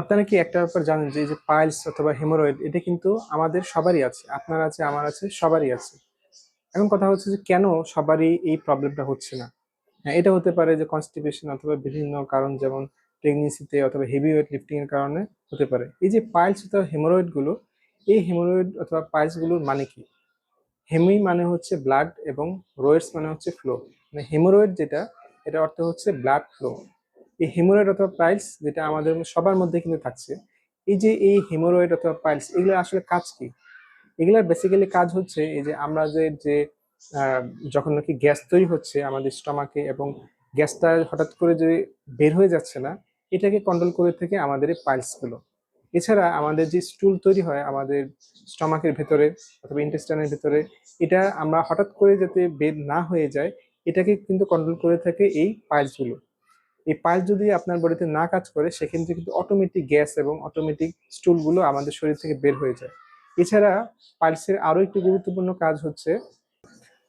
আপনারা কি একটা ব্যাপার জানেন যে এই যে পাইলস অথবা হেমোরয়েড, এটা কিন্তু আমাদের সবারই আছে, আপনার আছে, আমার আছে, সবারই আছে। এখন কথা হচ্ছে যে কেন সবারই এই প্রবলেমটা হচ্ছে না? হ্যাঁ এটা হতে পারে যে কনস্টিপেশন অথবা বিভিন্ন কারণ যেমন প্রেগনেন্সিতে অথবা হেভি ওয়েট লিফটিং এর কারণে হতে পারে। এই যে পাইলস অথবা হেমোরয়েডগুলো এই হেমোরয়েড অথবা পাইলসগুলোর মানে কি? হেমি মানে হচ্ছে ব্লাড এবং রয়েডস মানে হচ্ছে ফ্লো মানে হেমোরয়েড যেটা এটা অর্থ হচ্ছে ব্লাড ফ্লো এই হেমোরয়েড অথবা পাইলস যেটা আমাদের সবার মধ্যে কিন্তু থাকছে, এই যে এই হেমোরয়েড অথবা পাইলস এগুলোর আসলে কাজ কি? এগুলার বেসিক্যালি কাজ হচ্ছে এই যে আমরা যে যে যখন নাকি গ্যাস তৈরি হচ্ছে আমাদের স্টমাকে এবং গ্যাসটা হঠাৎ করে যে বের হয়ে যাচ্ছে না, এটাকে কন্ট্রোল করে থেকে আমাদের এই পাইলসগুলো এছাড়া আমাদের যে স্টুল তৈরি হয় আমাদের স্টমাকের ভেতরে অথবা ইন্টেস্টাইনের ভেতরে, এটা আমরা হঠাৎ করে যাতে বের না হয়ে যায়, এটাকে কিন্তু কন্ট্রোল করে থাকে এই পাইলসগুলো। এই পাইলস যদি আপনার বডিতে না কাজ করে, সেক্ষেত্রে কিন্তু অটোমেটিক গ্যাস এবং অটোমেটিক স্টুলগুলো আমাদের শরীর থেকে বের হয়ে যায়। এছাড়া পাইলসের আরও একটি গুরুত্বপূর্ণ কাজ হচ্ছে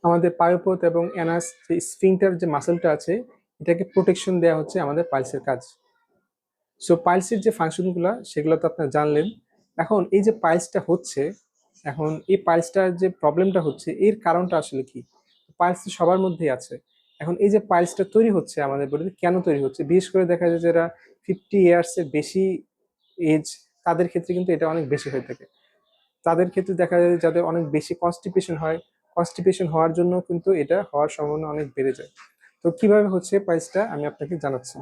আমাদের পায়োপথ এবং অ্যানাস যে স্ফিংটার যে মাসেলটা আছে, এটাকে প্রোটেকশন দেওয়া হচ্ছে আমাদের পাইলসের কাজ। সো পাইলসের যে ফাংশনগুলো সেগুলো তো আপনারা জানলেন। এখন এই যে পাইলসটা হচ্ছে, এখন এই পাইলসটার যে প্রবলেমটা হচ্ছে, এর কারণটা আসলে কি? পাইলস সবার মধ্যেই আছে। এখন এই যে পাইলসটা তৈরি হচ্ছে আমাদের বডিতে কেন তৈরি হচ্ছে? বিশেষ করে দেখা যায় যারা ফিফটি ইয়ার্স এর বেশি এজ তাদের ক্ষেত্রে কিন্তু এটা অনেক বেশি হয়ে থাকে। তাদের ক্ষেত্রে দেখা যায় যাদের অনেক বেশি কনস্টিপেশন হয় কনস্টিপেশন হওয়ার জন্য কিন্তু এটা হওয়ার সম্ভাবনা অনেক বেড়ে যায়। তো কীভাবে হচ্ছে পাইলসটা আমি আপনাকে জানাচ্ছি।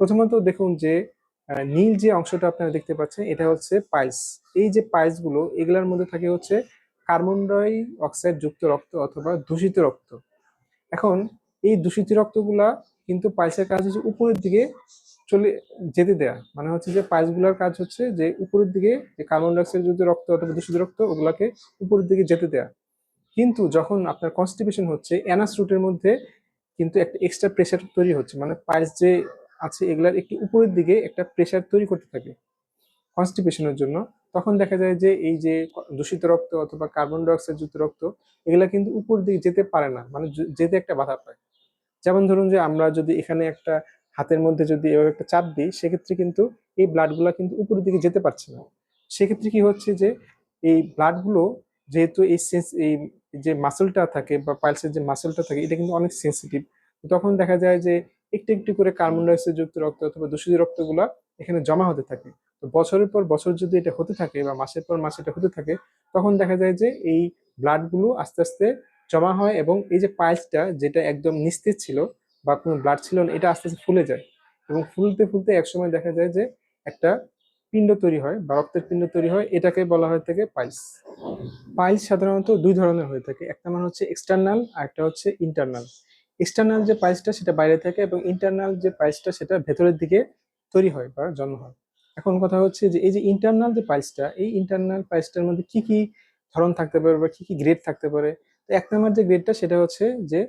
প্রথমত দেখুন যে নীল যে অংশটা আপনারা দেখতে পাচ্ছেন, এটা হচ্ছে পাইলস এই যে পাইলসগুলো এগুলোর মধ্যে থাকে হচ্ছে কার্বন ডাই অক্সাইড যুক্ত রক্ত অথবা দূষিত রক্ত। এখন এই দূষিত রক্তগুলা কিন্তু পাইলসের কাজ হচ্ছে উপরের দিকে চলে যেতে দেয়া। মানে হচ্ছে যে পাইলসগুলার কাজ হচ্ছে যে উপরের দিকে যে কার্বন ডাইঅক্সাইড যুক্ত রক্ত অথবা দূষিত রক্ত, ওগুলাকে উপরের দিকে যেতে দেয়া। কিন্তু যখন আপনার কনস্টিপেশন হচ্ছে অ্যানাস রুটের মধ্যে কিন্তু একটা এক্সট্রা প্রেশার তৈরি হচ্ছে। মানে পাইলস যে আছে, এগুলার একটু উপরের দিকে একটা প্রেশার তৈরি করতে থাকে কনস্টিপেশনের জন্য। তখন দেখা যায় যে এই যে দূষিত রক্ত অথবা কার্বন ডাইঅক্সাইড যুক্ত রক্ত, এগুলা কিন্তু উপর দিকে যেতে পারে না। মানে যেতে একটা বাধা পায়। যেমন ধরুন যে আমরা যদি এখানে একটা হাতের মধ্যে যদি এভাবে একটা চাপ দিই, সেক্ষেত্রে কিন্তু এই ব্লাডগুলো কিন্তু উপরের দিকে যেতে পারছে না। সেক্ষেত্রে কি হচ্ছে যে এই ব্লাডগুলো যেহেতু এই সেন্স এই যে মাসেলটা থাকে বা পাইলসের যে মাসেলটা থাকে, এটা কিন্তু অনেক সেন্সিটিভ তখন দেখা যায় যে একটু একটু করে কার্বন ডাইঅক্সাইড যুক্ত রক্ত অথবা দূষিত রক্তগুলো এখানে জমা হতে থাকে। তো বছরের পর বছর যদি এটা হতে থাকে বা মাসের পর মাস এটা হতে থাকে, তখন দেখা যায় যে এই ব্লাডগুলো আস্তে আস্তে জমা হয় এবং এই যে পাইলসটা যেটা একদম নিস্তেজ ছিল বা কোনো ব্লাড ছিল না, এটা আস্তে আস্তে ফুলে যায়। এবং ফুলতে ফুলতে একসময় দেখা যায় যে একটা পিণ্ড তৈরি হয় বা রক্তের পিণ্ড তৈরি হয়, এটাকে বলা হয়ে থাকে পাইলস। পাইলস সাধারণত দুই ধরনের হয়ে থাকে, একটা মানে হচ্ছে এক্সটার্নাল আর একটা হচ্ছে ইন্টারনাল। এক্সটার্নাল যে পাইলসটা সেটা বাইরে থাকে এবং ইন্টারনাল যে পাইলসটা সেটা ভেতরের দিকে তৈরি হয় বা জন্ম হয়। এখন কথা হচ্ছে যে এই যে ইন্টারনাল যে পাইলসটা, এই ইন্টারনাল পাইলসটার মধ্যে কি কি ধরন থাকতে পারে বা কি কি গ্রেড থাকতে পারে এক নম্বর যে গ্রেডটা সেটা হচ্ছে যে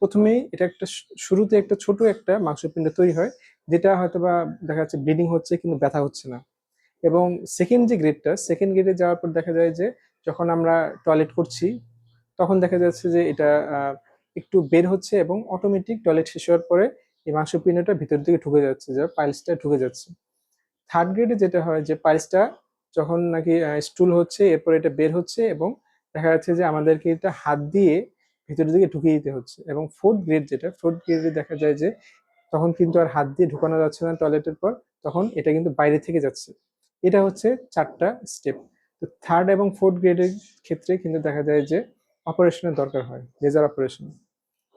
প্রথমেই এটা একটা শুরুতে একটা ছোট একটা মাংসপিণ্ড তৈরি হয়, যেটা হয়তো বা দেখা যাচ্ছে ব্লিডিং হচ্ছে কিন্তু ব্যথা হচ্ছে না। এবং সেকেন্ড যে গ্রেডটা সেকেন্ড গ্রেডে যাওয়ার পর দেখা যায় যে যখন আমরা টয়লেট করছি, তখন দেখা যাচ্ছে যে এটা একটু বের হচ্ছে এবং অটোমেটিক টয়লেট শেষ হওয়ার পরে এই মাংসপিণ্ডটা ভিতর দিকে ঢুকে যাচ্ছে, যে পাইলসটা ঢুকে যাচ্ছে। থার্ড গ্রেডে যেটা হয় যে পাইলসটা যখন নাকি স্টুল হচ্ছে, এরপর এটা বের হচ্ছে এবং দেখা যাচ্ছে যে আমাদেরকে এটা হাত দিয়ে ভিতরের দিকে ঢুকিয়ে দিতে হচ্ছে এবং ফোর্থ গ্রেড যেটা ফোর্থ গ্রেডে দেখা যায় যে তখন কিন্তু আর হাত দিয়ে ঢুকানো যাচ্ছে না টয়লেটের পর, তখন এটা কিন্তু বাইরে থেকে যাচ্ছে। এটা হচ্ছে চারটা স্টেপ তো থার্ড এবং ফোর্থ গ্রেডের ক্ষেত্রে কিন্তু দেখা যায় যে অপারেশনের দরকার হয় লেজার অপারেশন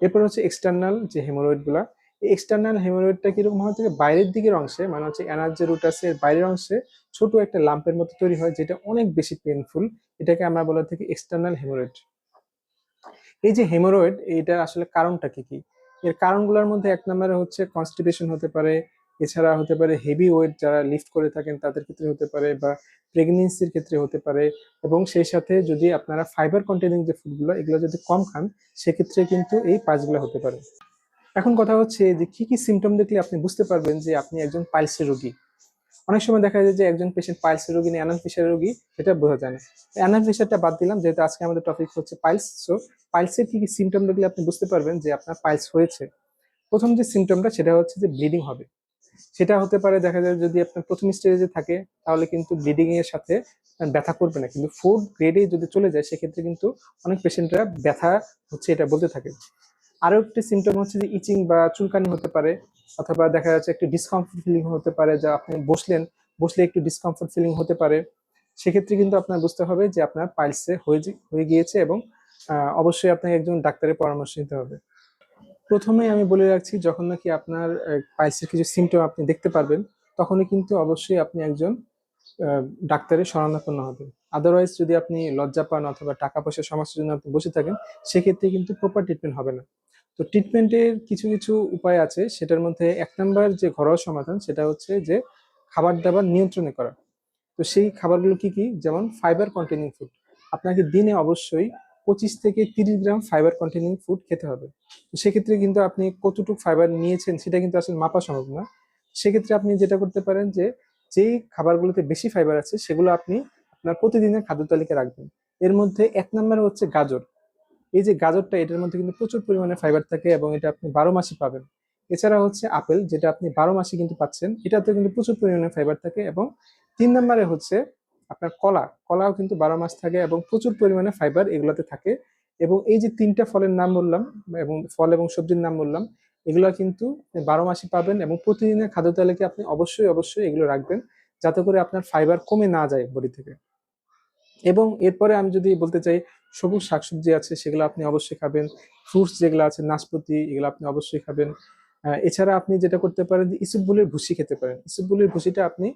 এরপর হচ্ছে এক্সটার্নাল যে হেমোরয়েডগুলা এই এক্সটার্নাল হেমোরয়েডটা কীরকম হয়? থেকে বাইরের দিকের অংশে মানে হচ্ছে এনার যে রুট আছে বাইরের অংশে ছোট একটা লাম্পের মতো তৈরি হয়, যেটা অনেক বেশি পেনফুল এটাকে আমরা বলে থাকি এক্সটার্নাল হেমোরয়েড এই যে হেমোরয়েড এইটার আসলে কারণটা কি কি? এর কারণগুলোর মধ্যে এক নম্বরে হচ্ছে কনস্টিপেশন হতে পারে, এছাড়া হতে পারে হেভি ওয়েট যারা লিফট করে থাকেন, তাদের ক্ষেত্রে হতে পারে বা প্রেগনেন্সির ক্ষেত্রে হতে পারে, এবং সেই সাথে যদি আপনারা ফাইবার কন্টেনিং যে ফুডগুলো এগুলো যদি কম খান, সেক্ষেত্রে কিন্তু এই পাঁচগুলো হতে পারে। এখন কথা হচ্ছে যে কি কি সিমটম দেখলে আপনি বুঝতে পারবেন যে আপনি একজন পাইলসের রোগী? অনেক সময় দেখা যায় যে একজন পেশেন্ট পাইলসের রোগী না অ্যানাল রোগী সেটা বোঝা যায় না। অ্যানাল বাদ দিলাম, যেহেতু আজকে আমাদের টপিক হচ্ছে পাইলস সো পাইলসের কি কি সিমটম দেখলে আপনি বুঝতে পারবেন যে আপনার পাইলস হয়েছে। প্রথম যে সিমটমটা সেটা হচ্ছে যে ব্লিডিং হবে। সেটা হতে পারে দেখা যায় যদি আপনার প্রথম স্টেজে থাকে, তাহলে কিন্তু ব্লিডিং এর সাথে ব্যথা করবে না। কিন্তু ফোর্থ গ্রেডে যদি চলে যায়, সেক্ষেত্রে কিন্তু অনেক পেশেন্টরা ব্যথা হচ্ছে এটা বলতে থাকে। আরও একটি সিমটম হচ্ছে যে ইচিং বা চুলকানি হতে পারে, অথবা দেখা যাচ্ছে একটু ডিসকমফোর্ট ফিলিং হতে পারে যা আপনি বসলেন, বসলে একটু ডিসকমফোর্ট ফিলিং হতে পারে। সেক্ষেত্রে কিন্তু আপনার বুঝতে হবে যে আপনার পাইলসে হয়ে হয়ে গিয়েছে এবং অবশ্যই আপনাকে একজন ডাক্তারের পরামর্শ নিতে হবে। প্রথমেই আমি বলে রাখছি, যখন নাকি আপনার পাইলসের কিছু সিমটম আপনি দেখতে পারবেন, তখনই কিন্তু অবশ্যই আপনি একজন ডাক্তারের শরণাপন্ন হবেন। আদারওয়াইজ যদি আপনি লজ্জা পান অথবা টাকা পয়সার সমস্যার জন্য আপনি বসে থাকেন, সেক্ষেত্রে কিন্তু প্রপার ট্রিটমেন্ট হবে না। তো ট্রিটমেন্টের কিছু কিছু উপায় আছে। সেটার মধ্যে এক নাম্বার যে ঘরোয়া সমাধান, সেটা হচ্ছে যে খাবার দাবার নিয়ন্ত্রণে করা। তো সেই খাবারগুলো কি কি? যেমন ফাইবার কন্টেনিং ফুড আপনাকে দিনে অবশ্যই পঁচিশ থেকে তিরিশ গ্রাম ফাইবার কন্টেনিং ফুড খেতে হবে। তো সেক্ষেত্রে কিন্তু আপনি কতটুকু ফাইবার নিয়েছেন, সেটা কিন্তু আসলে মাপা সম্ভব না। সেক্ষেত্রে আপনি যেটা করতে পারেন যে, যেই খাবারগুলোতে বেশি ফাইবার আছে, সেগুলো আপনি আপনার প্রতিদিনের খাদ্য তালিকা রাখবেন। এর মধ্যে এক নম্বরে হচ্ছে গাজর। এই যে গাজরটা, এটার মধ্যে কিন্তু প্রচুর পরিমাণে ফাইবার থাকে এবং এটা আপনি বারো মাসই পাবেন। এছাড়া হচ্ছে আপেল, যেটা আপনি বারো মাসে কিন্তু পাচ্ছেন এটাতে কিন্তু প্রচুর পরিমাণে ফাইবার থাকে এবং তিন নম্বরে হচ্ছে আপনার কলা। কলাও কিন্তু বারো মাস থাকে এবং প্রচুর পরিমাণে ফাইবার এগুলোতে থাকে এবং এই যে তিনটা ফলের নাম বললাম এবং ফল এবং সবজির নাম বললাম, এগুলো কিন্তু বারো মাসই পাবেন এবং প্রতিদিনের খাদ্য তালিকায় আপনি অবশ্যই অবশ্যই এগুলো রাখবেন যাতে করে আপনার ফাইবার কমে না যায় বডি থেকে। এবং এরপরে আমি যদি বলতে চাই সবুজ শাকসবজি আছে, সেগুলো আপনি অবশ্যই খাবেন। ফ্রুটস যেগুলো আছে, নাশপাতি, এগুলো আপনি অবশ্যই খাবেন। এছাড়া আপনি যেটা করতে পারেন যে ইসুবগুলির ভুসি খেতে পারেন। ইসুবগুলির ভুসিটা আপনি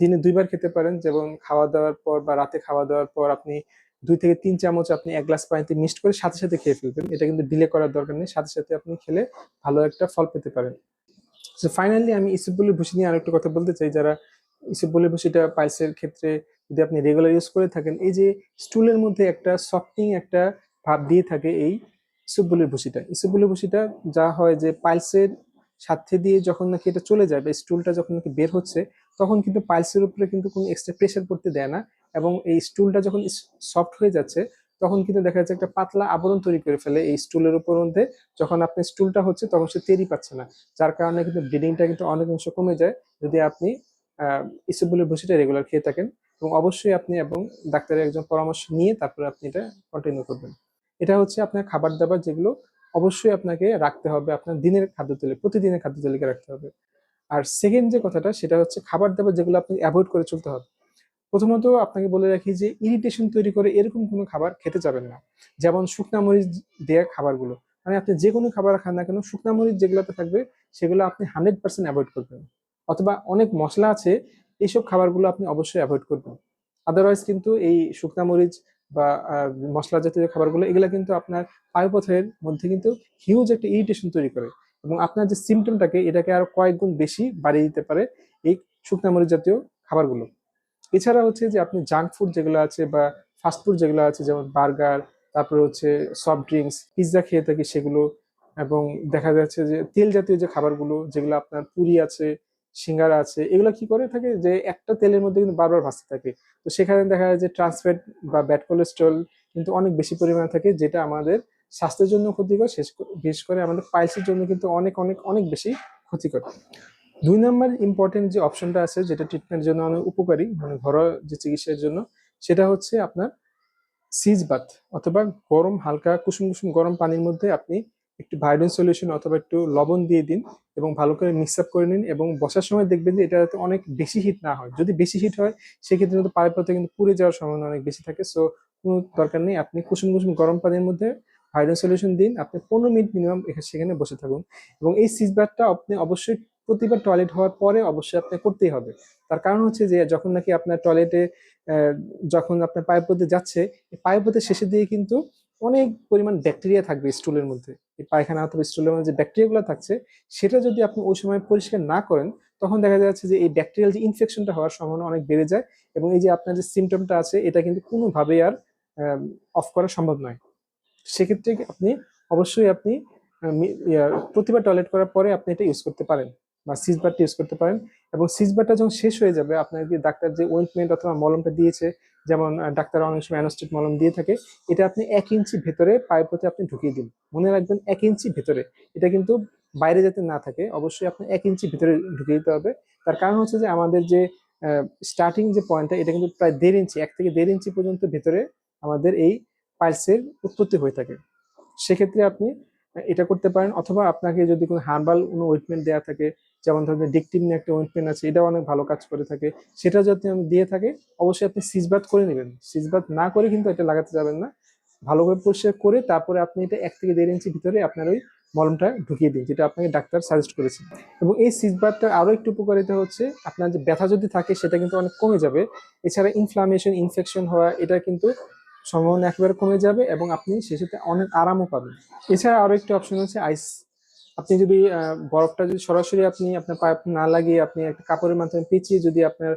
দিনে দুইবার খেতে পারেন। যেমন খাওয়া দাওয়ার পর বা রাতে খাওয়া দাওয়ার পর আপনি দুই থেকে তিন চামচ আপনি এক গ্লাস পানিতে মিক্সড করে সাথে সাথে খেয়ে ফেলবেন। এটা কিন্তু ডিলে করার দরকার নেই। সাথে সাথে আপনি খেলে ভালো একটা ফল পেতে পারেন। তো ফাইনালি আমি ইসুবগুলির ভুসি নিয়ে আরেকটা কথা বলতে চাই। যারা ইসুবগুলির ভুসিটা পাইলসের ক্ষেত্রে যদি আপনি রেগুলার ইউজ করে থাকেন, এই যে স্টুলের মধ্যে একটা সফটিং একটা ভাব দিয়ে থাকে এই ইসুবগুলির ভুসিটা যা হয় যে পাইলসের সাথে দিয়ে যখন নাকি এটা চলে যায় বা স্টুলটা যখন নাকি বের হচ্ছে, তখন কিন্তু পাইলসের উপরে কিন্তু কোনো এক্সট্রা প্রেশার পড়তে দেয় না এবং এই স্টুলটা যখন সফট হয়ে যাচ্ছে, তখন কিন্তু দেখা যাচ্ছে একটা পাতলা আবরণ তৈরি করে ফেলে এই স্টুলের উপর মধ্যে। যখন আপনি স্টুলটা হচ্ছে, তখন সে তেরি পাচ্ছে না, যার কারণে কিন্তু ব্লিডিংটা কিন্তু অনেক অংশ কমে যায়। যদি আপনি আহ ইসুবগুলির ভুসিটা রেগুলার খেয়ে থাকেন এবং অবশ্যই আপনি এবং ডাক্তারের একজন পরামর্শ নিয়ে তারপরে আপনি এটা কন্টিনিউ করবেন। এটা হচ্ছে আপনার খাবার দাবার যেগুলো অবশ্যই আপনাকে রাখতে হবে, আপনার দিনের খাদ্য তালিকা প্রতিদিনের খাদ্য তালিকা রাখতে হবে। আর সেকেন্ড যে কথাটা, সেটা হচ্ছে খাবার দাবার যেগুলো আপনি অ্যাভয়েড করে চলতে হবে। প্রথমত আপনাকে বলে রাখি যে ইরিটেশন তৈরি করে এরকম কোনো খাবার খেতে যাবেন না। যেমন শুকনা মরিচ দেওয়া খাবারগুলো। মানে আপনি যে কোনো খাবার খান না কেন, শুকনা মরিচ যেগুলোতে থাকবে, সেগুলো আপনি হান্ড্রেড পার্সেন্ট অ্যাভয়েড করবেন। অথবা অনেক মশলা আছে, এইসব খাবারগুলো আপনি অবশ্যই অ্যাভয়েড করবেন। আদারওয়াইজ কিন্তু এই শুকনা মরিচ বা মশলা জাতীয় খাবারগুলো, এগুলো কিন্তু আপনার পায়ুপথের মধ্যে কিন্তু হিউজ একটা ইরিটেশন তৈরি করে এবং আপনার যে সিমটমটাকে এটাকে আরও কয়েক গুণ বেশি বাড়িয়ে দিতে পারে এই শুকনা মরিচ জাতীয় খাবারগুলো। এছাড়া হচ্ছে যে আপনি জাঙ্ক ফুড যেগুলো আছে বা ফাস্ট ফুড যেগুলো আছে, যেমন বার্গার, তারপরে হচ্ছে সফট ড্রিঙ্কস পিৎজা খেয়ে থাকি সেগুলো এবং দেখা যাচ্ছে যে তেল জাতীয় যে খাবারগুলো, যেগুলো আপনার পুরি আছে সিঙ্গারা আছে, এগুলো কি করে থাকে যে একটা তেলের মধ্যে কিন্তু বারবার ভাসতে থাকে। তো সেখানে দেখা যায় যে ট্রান্সফ্যাট বা ব্যাড কোলেস্ট্রল কিন্তু অনেক বেশি পরিমাণে থাকে, যেটা আমাদের স্বাস্থ্যের জন্য ক্ষতিকর, শেষ বিশেষ করে আমাদের পাইলসের জন্য কিন্তু অনেক অনেক অনেক বেশি ক্ষতিকর। দুই নম্বর ইম্পর্টেন্ট যে অপশনটা আছে, যেটা ট্রিটমেন্টের জন্য অনেক উপকারী মানে ঘরোয়া যে চিকিৎসার জন্য, সেটা হচ্ছে আপনার সিজ বাথ অথবা গরম হালকা কুসুম কুসুম গরম পানির মধ্যে আপনি একটু ভায়োডিন সলিউশন অথবা একটু লবণ দিয়ে দিন এবং ভালো করে মিক্স আপ করে নিন এবং বসার সময় দেখবেন যে এটা যাতে অনেক বেশি হিট না হয়। যদি বেশি হিট হয়, সেক্ষেত্রে কিন্তু পায়ের পথে কিন্তু পুড়ে যাওয়ার সম্ভাবনা অনেক বেশি থাকে। সো কোনো দরকার নেই, আপনি কুসুম কুসুম গরম পানির মধ্যে ভায়োডিন সলিউশন দিন। আপনি পনেরো মিনিট মিনিমাম এখানে, সেখানে বসে থাকুন এবং এই সিজবারটা আপনি অবশ্যই প্রতিবার টয়লেট হওয়ার পরে অবশ্যই আপনি করতেই হবে। তার কারণ হচ্ছে যে, যখন নাকি আপনার টয়লেটে যখন আপনার পায়ের পথে যাচ্ছে পথে শেষের দিকে কিন্তু অনেক পরিমাণ ব্যাকটেরিয়া থাকবে স্টুলের মধ্যে। এই পায়খানা অথবা স্টুলের যে ব্যাকটেরিয়াগুলো থাকছে, সেটা যদি আপনি ওই সময় পরিষ্কার না করেন, তখন দেখা যাচ্ছে যে এই ব্যাকটেরিয়াল যে ইনফেকশনটা হওয়ার সম্ভাবনা অনেক বেড়ে যায় এবং এই যে আপনার যে সিমটমটা আছে, এটা কিন্তু কোনোভাবেই আর অফ করা সম্ভব নয়। সেক্ষেত্রে আপনি অবশ্যই আপনি প্রতিবার টয়লেট করার পরে আপনি এটা ইউজ করতে পারেন বা সিজবারটা ইউজ করতে পারেন এবং সিজবারটা যখন শেষ হয়ে যাবে, আপনার যে ডাক্তার যে ওয়েন্টমেন্ট অথবা মলমটা দিয়েছে যেমন ডাক্তার অনেক সময় অ্যানোস্টেট মলম দিয়ে থাকে, এটা আপনি এক ইঞ্চি ভেতরে পায়ের প্রতি আপনি ঢুকিয়ে দিন। মনে রাখবেন এক ইঞ্চি ভেতরে। এটা কিন্তু বাইরে যাতে না থাকে, অবশ্যই আপনার এক ইঞ্চি ভিতরে ঢুকিয়ে দিতে হবে। তার কারণ হচ্ছে যে, আমাদের যে স্টার্টিং যে পয়েন্টটা এটা কিন্তু প্রায় দেড় ইঞ্চি, এক থেকে দেড় ইঞ্চি পর্যন্ত ভেতরে আমাদের এই পাইলসের উৎপত্তি হয়ে থাকে। সেক্ষেত্রে আপনি এটা করতে পারেন, অথবা আপনাকে যদি কোনো হার্বাল কোনো ওয়েটমেন্ট দেওয়া থাকে যেমন ধরেন ডিকটিন একটা ওয়েটমেন্ট আছে, এটাও অনেক ভালো কাজ করে থাকে। সেটা যদি আমি দিয়ে থাকে, অবশ্যই আপনি সিজবাত করে নেবেন। সিজবাত না করে কিন্তু এটা লাগাতে যাবেন না। ভালোভাবে পরিষ্কার করে তারপরে আপনি এটা এক থেকে দেড় ইঞ্চি ভিতরে আপনার ওই মলমটা ঢুকিয়ে দিন, যেটা আপনাকে ডাক্তার সাজেস্ট করেছে। এবং এই সিজবারটা আরও একটু উপকারিতা হচ্ছে, আপনার যে ব্যথা যদি থাকে, সেটা কিন্তু অনেক কমে যাবে। এছাড়া ইনফ্লামেশন ইনফেকশন হওয়া, এটা কিন্তু সম্ভাবনা একেবারে কমে যাবে এবং আপনি সেসাথে অনেক আরামও পাবেন। এছাড়া আরও একটি অপশন হচ্ছে আইস আপনি যদি বরফটা যদি সরাসরি আপনি আপনার পাইপ না লাগিয়ে আপনি একটা কাপড়ের মাধ্যমে পেঁচিয়ে যদি আপনার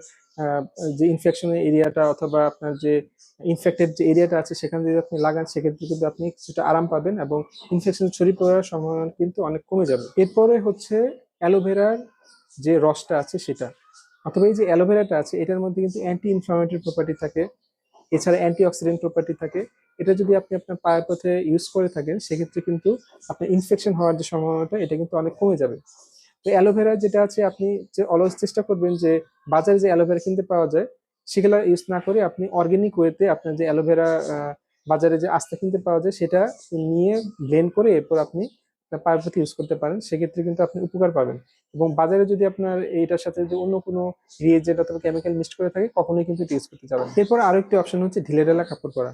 যে ইনফেকশনের এরিয়াটা অথবা আপনার যে ইনফেক্টেড যে এরিয়াটা আছে সেখানে যদি আপনি লাগান, সেক্ষেত্রে কিন্তু আপনি কিছুটা আরাম পাবেন এবং ইনফেকশন ছড়িয়ে পড়ার সম্ভাবনা কিন্তু অনেক কমে যাবে। এরপরে হচ্ছে অ্যালোভেরার যে রসটা আছে সেটা, অথবা এই যে অ্যালোভেরাটা আছে, এটার মধ্যে কিন্তু অ্যান্টি ইনফ্লামেটরি প্রপার্টি থাকে, এছাড়া অ্যান্টি অক্সিডেন্ট প্রপার্টি থাকে। এটা যদি আপনি আপনার পায়ের পথে ইউজ করে থাকেন, সেক্ষেত্রে কিন্তু আপনার ইনফেকশন হওয়ার যে সম্ভাবনাটা, এটা কিন্তু অনেক কমে যাবে। তো অ্যালোভেরা যেটা আছে, আপনি যে অলওয়েজ চেষ্টা করবেন যে বাজারে যে অ্যালোভেরা কিনতে পাওয়া যায়, সেগুলো ইউজ না করে আপনি অর্গানিক ওয়েতে আপনার যে অ্যালোভেরা বাজারে যে আস্তে কিনতে পাওয়া যায়, সেটা নিয়ে ব্লেন্ড করে এরপর আপনি পায়ের প্রতি ইউজ করতে পারেন, সেক্ষেত্রে কিন্তু আপনি উপকার পাবেন। এবং বাজারে যদি আপনার এইটার সাথে যে অন্য কোনো রিয়েজেন্ট অথবা কেমিক্যাল মিক্সড করে থাকে, কখনোই কিন্তু ইউজ করতে যাবেন। এরপর আরও একটি অপশন হচ্ছে ঢিলে ঢালা কাপড় পরা।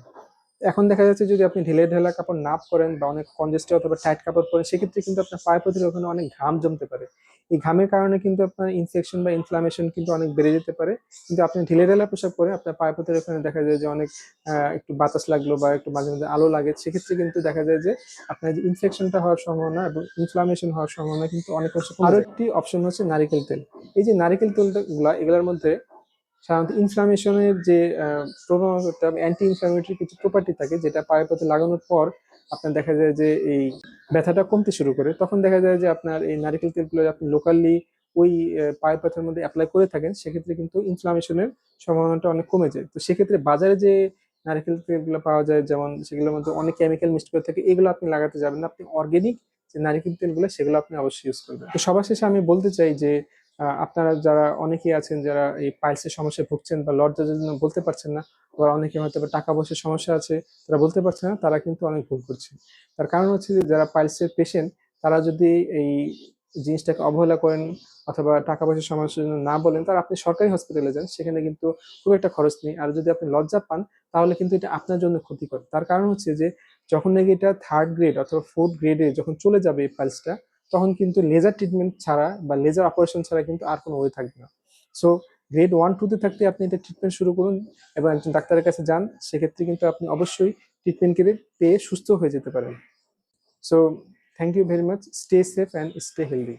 এখন দেখা যাচ্ছে যদি আপনি ঢিলে ঢালা কাপড় নাপ করেন বা অনেক কনজেস্টে অথবা টাইট কাপড় পরেন সেক্ষেত্রে কিন্তু আপনার পায়ে প্রতি ওখানে অনেক ঘাম জমতে পারে। এই ঘামের কারণে কিন্তু আপনার ইনফেকশন বা ইনফ্লামেশন কিন্তু অনেক বেড়ে যেতে পারে। কিন্তু আপনি ঢিলে ঢেলা পোশাক পরে আপনার পায়ে প্রতি ওখানে দেখা যায় যে অনেক একটু বাতাস লাগল বা একটু মাঝে মাঝে আলো লাগে সেক্ষেত্রে কিন্তু দেখা যায় যে আপনার যে ইনফেকশনটা হওয়ার সম্ভাবনা এবং ইনফ্লামেশন হওয়ার সম্ভাবনা কিন্তু অনেক অংশে কমে আরও একটি অপশন হচ্ছে নারিকেল তেল। এই যে নারিকেল তেলটা গুলা এগুলোর মধ্যে সাধারণত ইনফ্লামেশনের যে অ্যান্টি ইনফ্লামেটরি কিছু প্রপার্টি থাকে যেটা পায়ের পথে লাগানোর পর আপনার দেখা যায় যে এই ব্যথাটা কমতে শুরু করে। তখন দেখা যায় যে আপনার এই নারিকেল তেলগুলো আপনি লোকালি ওই পায়ের পথের মধ্যে অ্যাপ্লাই করে থাকেন, সেক্ষেত্রে কিন্তু ইনফ্লামেশনের সম্ভাবনাটা অনেক কমে যায়। তো সেক্ষেত্রে বাজারে যে নারিকেল তেলগুলো পাওয়া যায়, যেমন সেগুলোর মধ্যে অনেক কেমিক্যাল মিক্সড করে থাকে, এগুলো আপনি লাগাতে যাবেন না। আপনি অর্গানিক যে নারকেল তেলগুলো, সেগুলো আপনি অবশ্যই ইউজ করবেন। তো সবার শেষে আমি বলতে চাই যে আপনারা যারা অনেকেই আছেন যারা এই পাইলসের সমস্যায় ভুগছেন বা লজ্জার জন্য বলতে পারছেন না বা অনেকে হয়তো টাকা পয়সার সমস্যা আছে, তারা বলতে পারছে না, তারা কিন্তু অনেক ভুল করছে। তার কারণ হচ্ছে যে যারা পাইলসের পেশেন্ট তারা যদি এই জিনিসটাকে অবহেলা করেন অথবা টাকা পয়সার সমস্যার জন্য না বলেন তাহলে আপনি সরকারি হসপিটালে যান, সেখানে কিন্তু খুব একটা খরচ নেই। আর যদি আপনি লজ্জা পান, তাহলে কিন্তু এটা আপনার জন্য ক্ষতিকর। তার কারণ হচ্ছে যে যখন নাকি এটা থার্ড গ্রেড অথবা ফোর্থ গ্রেডে যখন চলে যাবে এই পাইলসটা তখন কিন্তু লেজার ট্রিটমেন্ট ছাড়া বা লেজার অপারেশন ছাড়া কিন্তু আর কোনো ওয়ে থাকবে না। সো গ্রেড ওয়ান টুতে থাকতে আপনি এটা ট্রিটমেন্ট শুরু করুন এবং একজন ডাক্তারের কাছে যান, সেক্ষেত্রে কিন্তু আপনি অবশ্যই ট্রিটমেন্ট কেটে পেয়ে সুস্থ হয়ে যেতে পারেন। So thank you very much stay safe and stay healthy